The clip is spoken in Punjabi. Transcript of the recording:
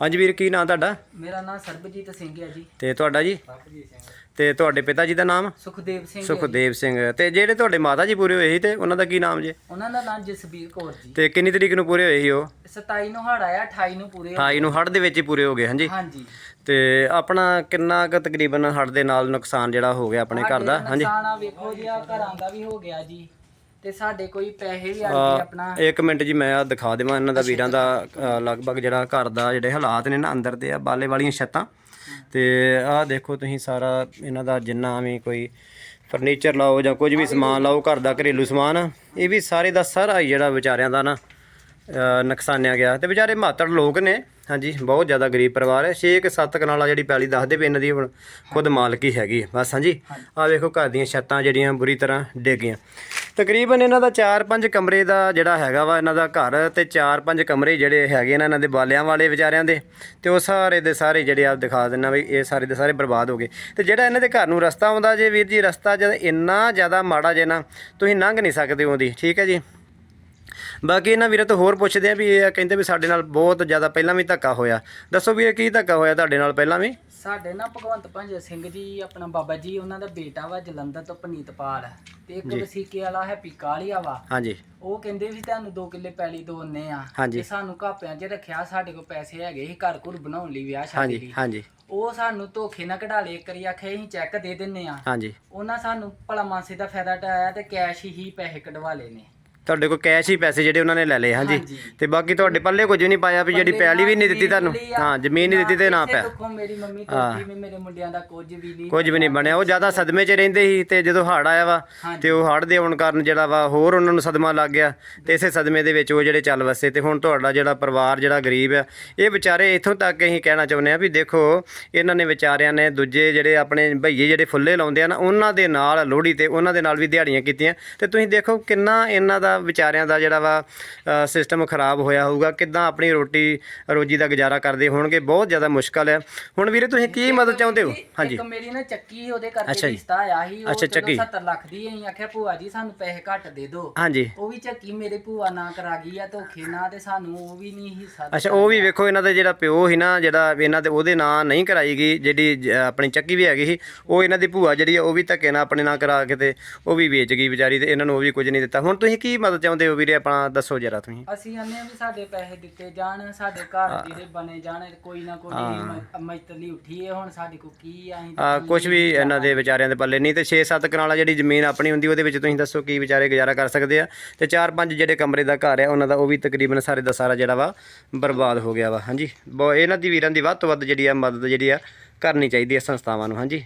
ਹਾਂਜੀ ਵੀਰ ਕੀ ਨਾਂ ਤੁਹਾਡਾ? ਮੇਰਾ ਨਾਮ ਸਰਬਜੀਤ ਸਿੰਘ ਹੈ ਜੀ। ਤੇ ਤੁਹਾਡਾ ਜੀ? ਸਰਬਜੀਤ ਸਿੰਘ ਤੇ ਤੁਹਾਡੇ ਪਿਤਾ ਜੀ ਦਾ ਨਾਮ? ਸੁਖਦੇਵ ਸਿੰਘ ਹੈ ਜੀ। ਸੁਖਦੇਵ ਸਿੰਘ। ਤੇ ਜਿਹੜੇ ਤੁਹਾਡੇ ਮਾਤਾ ਜੀ ਪੂਰੇ ਹੋਏ ਸੀ ਤੇ ਉਹਨਾਂ ਦਾ ਕੀ ਨਾਮ ਜੀ? ਉਹਨਾਂ ਦਾ ਨਾਮ ਜਸਬੀਰ ਕੌਰ ਜੀ। ਤੇ ਕਿੰਨੀ ਤਰੀਕ ਨੂੰ ਪੂਰੇ ਹੋਏ ਸੀ ਉਹ? 27 ਨੂੰ ਹੜ ਆਇਆ 28 ਨੂੰ ਪੂਰੇ ਹੋ 28 ਨੂੰ ਹੜ੍ਹ ਦੇ ਵਿੱਚ ਹੀ ਪੂਰੇ ਹੋ ਗਏ ਹਾਂਜੀ। ਹਾਂਜੀ। ਤੇ ਆਪਣਾ ਕਿੰਨਾ ਕੁ ਤਕਰੀਬਨ ਹੜ੍ਹ ਦੇ ਨਾਲ ਨੁਕਸਾਨ ਜਿਹੜਾ ਹੋ ਗਿਆ ਆਪਣੇ ਘਰ ਦਾ? ਹਾਂਜੀ। ਨੁਕਸਾਨ ਆ ਵੇਖੋ ਜੀ ਆ ਘਰਾਂ ਦਾ ਵੀ ਹੋ ਗਿਆ ਜੀ। ਤੇ ਸਾਡੇ ਕੋਈ ਪੈਸੇ ਵੀ ਆ ਆ, ਗਏ ਆਪਣਾ ਇੱਕ ਮਿੰਟ ਜੀ ਮੈਂ ਆ ਦਿਖਾ ਦੇਵਾਂ ਇਹਨਾਂ ਦਾ ਵੀਰਾਂ ਦਾ ਅ, ਲਗਭਗ ਜਿਹੜਾ ਘਰ ਦਾ ਜਿਹੜੇ ਹਾਲਾਤ ਨੇ ਨਾ ਅੰਦਰ ਦੇ ਆ ਬਾਲੇ ਵਾਲੀਆਂ ਛੱਤਾਂ। ਤੇ ਆਹ ਦੇਖੋ ਤੁਸੀਂ ਸਾਰਾ ਇਹਨਾਂ ਦਾ ਜਿੰਨਾ ਵੀ ਕੋਈ ਫਰਨੀਚਰ ਲਾਓ ਜਾਂ ਕੁਝ ਵੀ ਸਮਾਨ ਲਾਓ ਘਰ ਦਾ ਘਰੇਲੂ ਸਮਾਨ ਇਹ ਵੀ ਸਾਰੇ ਦਾ ਸਾਰਾ ਹੀ ਜਿਹੜਾ ਵਿਚਾਰਿਆਂ ਦਾ ਨਾ ਅ, ਨੁਕਸਾਨਿਆ ਗਿਆ। ਤੇ ਵਿਚਾਰੇ ਮਾਤੜ ਲੋਕ ਨੇ ਹਾਂਜੀ ਬਹੁਤ ਜ਼ਿਆਦਾ ਗਰੀਬ ਪਰਿਵਾਰ ਹੈ। 6-7 ਕਨਾਲਾ ਜਿਹੜੀ ਪੈਲੀ ਦੱਸਦੇ ਪਏ ਇਹਨਾਂ ਦੀ ਹੁਣ ਖੁਦ ਮਾਲਕੀ ਹੈਗੀ ਹੈ। ਬਸ ਹਾਂਜੀ। ਆਹ ਵੇਖੋ ਘਰ ਦੀਆਂ ਛੱਤਾਂ ਜਿਹੜੀਆਂ ਬੁਰੀ ਤਰ੍ਹਾਂ ਡਿੱਗ ਗਈਆਂ। ਤਕਰੀਬਨ ਇਹਨਾਂ ਦਾ 4-5 ਕਮਰੇ ਦਾ ਜਿਹੜਾ ਹੈਗਾ ਵਾ ਇਹਨਾਂ ਦਾ ਘਰ ਤੇ 4-5 ਕਮਰੇ ਜਿਹੜੇ ਹੈਗੇ ਨਾ ਇਹਨਾਂ ਦੇ ਬਾਲਿਆਂ ਵਾਲੇ ਵਿਚਾਰਿਆਂ ਦੇ ਤੇ ਉਹ ਸਾਰੇ ਦੇ ਸਾਰੇ ਜਿਹੜੇ ਆਪ ਦਿਖਾ ਦਿੰਨਾ ਵੀ ਇਹ ਸਾਰੇ ਦੇ ਸਾਰੇ ਬਰਬਾਦ ਹੋ ਗਏ। ਤੇ ਜਿਹੜਾ ਇਹਨਾਂ ਦੇ ਘਰ ਨੂੰ ਰਸਤਾ ਆਉਂਦਾ ਜੇ ਵੀਰ ਜੀ, ਰਸਤਾ ਜਦ ਇੰਨਾ ਜ਼ਿਆਦਾ ਮਾੜਾ ਜੇ ਨਾ, ਤੁਸੀਂ ਲੰਘ ਨਹੀਂ ਸਕਦੇ ਉਹਦੀ, ਠੀਕ ਹੈ ਜੀ? ਬਾਕੀ ਇਹਨਾਂ ਵੀਰਾਂ ਤੋਂ ਹੋਰ ਪੁੱਛਦੇ ਆ ਵੀ ਇਹ ਕਹਿੰਦੇ ਵੀ ਸਾਡੇ ਨਾਲ ਬਹੁਤ ਜ਼ਿਆਦਾ ਪਹਿਲਾਂ ਵੀ ਧੱਕਾ ਹੋਇਆ। ਦੱਸੋ ਵੀ ਇਹ ਕੀ ਧੱਕਾ ਹੋਇਆ ਤੁਹਾਡੇ ਨਾਲ ਪਹਿਲਾਂ ਵੀ? ਸਾਡੇ ਨਾ ਭਗਵੰਤ ਭੰਜ ਸਿੰਘ ਜੀ ਆਪਣਾ ਬਾਬਾ ਜੀ ਉਹਨਾਂ ਦਾ ਬੇਟਾ ਵਾ ਜਲੰਧਰ ਤੋਂ ਪਨੀਤਪਾਲ। ਤੇ ਇੱਕ ਵਸੀਕੇ ਵਾਲਾ ਹੈਪੀ ਕਾਲੀਆ ਵਾ। ਹਾਂਜੀ। ਉਹ ਕਹਿੰਦੇ ਵੀ ਤੁਹਾਨੂੰ 2 ਕਿੱਲੇ ਪੈਲੀ ਦੋਨੇ ਆ। ਤੇ ਸਾਨੂੰ ਕਾਪਿਆਂ 'ਚ ਰੱਖਿਆ ਸਾਡੇ ਕੋਲ ਪੈਸੇ ਹੈਗੇ ਸੀ ਘਰ ਘੁਰ ਬਣਾਉਣ ਲਈ ਵਿਆਹ ਸ਼ਾਦੀ ਲਈ। ਹਾਂਜੀ। ਉਹ ਸਾਨੂੰ ਧੋਖੇ ਨਾਲ ਕਢਾ ਲਏ ਇੱਕ ਵਾਰੀ ਆਖਿਆ ਅਸੀਂ ਚੈੱਕ ਦੇ ਦਿੰਨੇ ਆ। ਹਾਂਜੀ। ਉਹਨਾਂ ਸਾਨੂੰ ਭਲਾ ਮਾਨਸੇ ਦਾ ਫਾਇਦਾ ਟਾਇਆ ਤੇ ਕੈਸ਼ ਹੀ ਪੈਸੇ ਕਢਵਾ ਲਏ ਨੇ। ਤੁਹਾਡੇ ਕੋਲ ਕੈਸ਼ ਹੀ ਪੈਸੇ ਜਿਹੜੇ ਉਹਨਾਂ ਨੇ ਲੈ ਲਏ ਹਾਂਜੀ। ਹਾਂਜੀ। ਤੇ ਬਾਕੀ ਤੁਹਾਡੇ ਪੱਲੇ ਕੁਝ ਨਹੀਂ ਪਾਇਆ ਵੀ ਜਿਹੜੀ ਪੱਲੇ ਵੀ ਨਹੀਂ ਦਿੱਤੀ ਤੁਹਾਨੂੰ। ਹਾਂ ਜ਼ਮੀਨ ਨਹੀਂ ਦਿੱਤੀ ਤੇ ਨਾ ਕਿਸੇ ਪਿਆ। ਦੁੱਖੋਂ ਮੇਰੀ ਮੰਮੀ ਤੋਤੀ ਵੀ ਮੇਰੇ ਮੁੰਡਿਆਂ ਦਾ ਕੁਝ ਵੀ ਨਹੀਂ ਕੁਝ ਵੀ ਨਹੀਂ ਬਣਿਆ। ਉਹ ਜ਼ਿਆਦਾ ਸਦਮੇ 'ਚ ਰਹਿੰਦੇ ਸੀ ਤੇ ਜਦੋਂ ਹੜ੍ਹ ਆਇਆ ਵਾ ਹਾਂਜੀ। ਤੇ ਉਹ ਹੜ੍ਹ ਦੇ ਆਉਣ ਕਾਰਨ ਜਿਹੜਾ ਵਾ ਹੋਰ ਉਹਨਾਂ ਨੂੰ ਸਦਮਾ ਲੱਗ ਗਿਆ ਤੇ ਇਸੇ ਸਦਮੇ ਦੇ ਵਿੱਚ ਉਹ ਜਿਹੜੇ ਚੱਲ ਵਸੇ ਤੇ ਹੁਣ ਤੁਹਾਡਾ ਜਿਹੜਾ ਪਰਿਵਾਰ ਜਿਹੜਾ ਗਰੀਬ ਆ ਇਹ ਵਿਚਾਰੇ ਇੱਥੋਂ ਤੱਕ ਅਸੀਂ ਕਹਿਣਾ ਚਾਹੁੰਦੇ ਆ ਵੀ ਦੇਖੋ ਇਹਨਾਂ ਨੇ ਵਿਚਾਰਿਆਂ ਨੇ ਦੂਜੇ ਜਿਹੜੇ ਆਪਣੇ ਭਈਏ ਜਿਹੜੇ ਫੁੱਲੇ ਲਾਉਂਦੇ ਆ ਨਾ ਉਹਨਾਂ ਦੇ ਨਾਲ ਲੋਹੜੀ ਤੇ ਉਹਨਾਂ ਦੇ ਨਾਲ ਵੀ ਦਿਹਾੜੀਆਂ ਕੀਤੀਆਂ। ਤੇ ਤੁਸੀਂ ਦੇਖੋ ਕਿੰਨਾ ਇਹਨਾਂ ਦਾ ਵਿਚਾਰਿਆਂ ਦਾ ਜਿਹੜਾ ਵਾ ਸਿਸਟਮ ਖਰਾਬ ਹੋਇਆ ਹੋਊਗਾ ਕਿੱਦਾਂ ਆਪਣੀ ਰੋਟੀ ਰੋਜੀ ਦਾ ਗੁਜ਼ਾਰਾ ਕਰਦੇ ਹੋਣਗੇ ਬਹੁਤ ਜ਼ਿਆਦਾ ਮੁਸ਼ਕਲ ਹੈ। ਹੁਣ ਵੀਰੇ ਤੁਸੀਂ ਕੀ ਮਦਦ ਚਾਹੁੰਦੇ ਹੋ? ਹਾਂਜੀ। ਇੱਕ ਮੇਰੀ ਨਾ ਚੱਕੀ ਉਹਦੇ ਅੱਛਾ ਕਰਕੇ ਜੀ। ਰਿਸ਼ਤਾ ਆਇਆ ਸੀ ਉਹ ਅੱਛਾ, ਚਲੋ ਚੱਕੀ। 70 ਲੱਖ ਦੀ ਅਸੀਂ ਆਖਿਆ ਭੂਆ ਜੀ ਸਾਨੂੰ ਪੈਸੇ ਘੱਟ ਦੇ ਦਿਓ। ਹਾਂਜੀ। ਉਹ ਵੀ ਚੱਕੀ ਮੇਰੇ ਭੂਆ ਨਾ ਕਰਾ ਗਈ ਆ ਧੋਖੇ ਨਾਲ ਤੇ ਸਾਨੂੰ ਉਹ ਵੀ ਨਹੀਂ ਹਿੱਸਾ ਅੱਛਾ ਉਹ ਵੀ ਵੇਖੋ ਇਹਨਾਂ ਦਾ ਜਿਹੜਾ ਪਿਓ ਸੀ ਨਾ ਜਿਹੜਾ ਇਹਨਾਂ ਦੇ ਉਹਦੇ ਨਾਂ ਨਹੀਂ ਕਰਾਈ ਗਈ ਜਿਹੜੀ ਜ- ਆਪਣੀ ਚੱਕੀ ਵੀ ਹੈਗੀ ਸੀ ਉਹ ਇਹਨਾਂ ਦੀ ਭੂਆ ਜਿਹੜੀ ਆ ਉਹ ਵੀ ਧੱਕੇ ਨਾਲ ਆਪਣੇ ਨਾਂ ਕਰਾ ਕੇ ਤੇ ਉਹ ਵੀ ਵੇਚ ਗਈ ਵਿਚਾਰੀ ਤੇ ਇਹਨਾਂ ਨੂੰ ਉਹ ਵੀ ਕੁਝ ਨਹੀਂ ਦਿੱਤਾ। ਹੁਣ ਤੁਸੀਂ ਕੀ ਮਦਦ ਚਾਹੁੰਦੇ ਹੋ ਵੀਰੇ? ਆਪਣਾ ਦੱਸੋ ਜਰਾ ਤੁਸੀਂ। ਅਸੀਂ ਆਨੇ ਆ ਵੀ ਸਾਡੇ ਪੈਸੇ ਦਿੱਤੇ ਜਾਣ ਸਾਡੇ ਘਰ ਜਿਹੜੇ ਬਣੇ ਜਾਣ ਕੋਈ ਨਾ ਕੋਈ ਮਜਤਲੀ ਉੱਠੀ ਹੈ ਹੁਣ ਸਾਡੇ ਕੋ ਕੀ ਆ ਅਸੀਂ ਆ ਕੁਝ ਵੀ ਇਹਨਾਂ ਦੇ ਵਿਚਾਰਿਆਂ ਦੇ ਪੱਲੇ ਨਹੀਂ ਤੇ 6-7 ਕਨਾਲਾ ਜਿਹੜੀ ਜ਼ਮੀਨ ਆਪਣੀ ਹੁੰਦੀ ਉਹਦੇ ਵਿੱਚ ਤੁਸੀਂ ਦੱਸੋ ਕੀ ਵਿਚਾਰੇ ਗੁਜ਼ਾਰਾ ਕਰ ਸਕਦੇ ਆ। ਤੇ 4-5 ਜਿਹੜੇ ਕਮਰੇ ਦਾ ਘਰ ਆ ਉਹਨਾਂ ਦਾ ਉਹ ਵੀ ਤਕਰੀਬਨ ਸਾਰੇ ਦਾ ਸਾਰਾ ਜਿਹੜਾ ਵਾ ਬਰਬਾਦ ਹੋ ਗਿਆ ਵਾ। ਹਾਂਜੀ। ਇਹਨਾਂ ਦੀ ਵੀਰਾਂ ਦੀ ਵੱਧ ਤੋਂ ਵੱਧ ਜਿਹੜੀ ਆ ਮਦਦ ਜਿਹੜੀ ਆ ਕਰਨੀ ਚਾਹੀਦੀ ਹੈ ਸੰਸਥਾਵਾਂ ਨੂੰ। ਹਾਂਜੀ।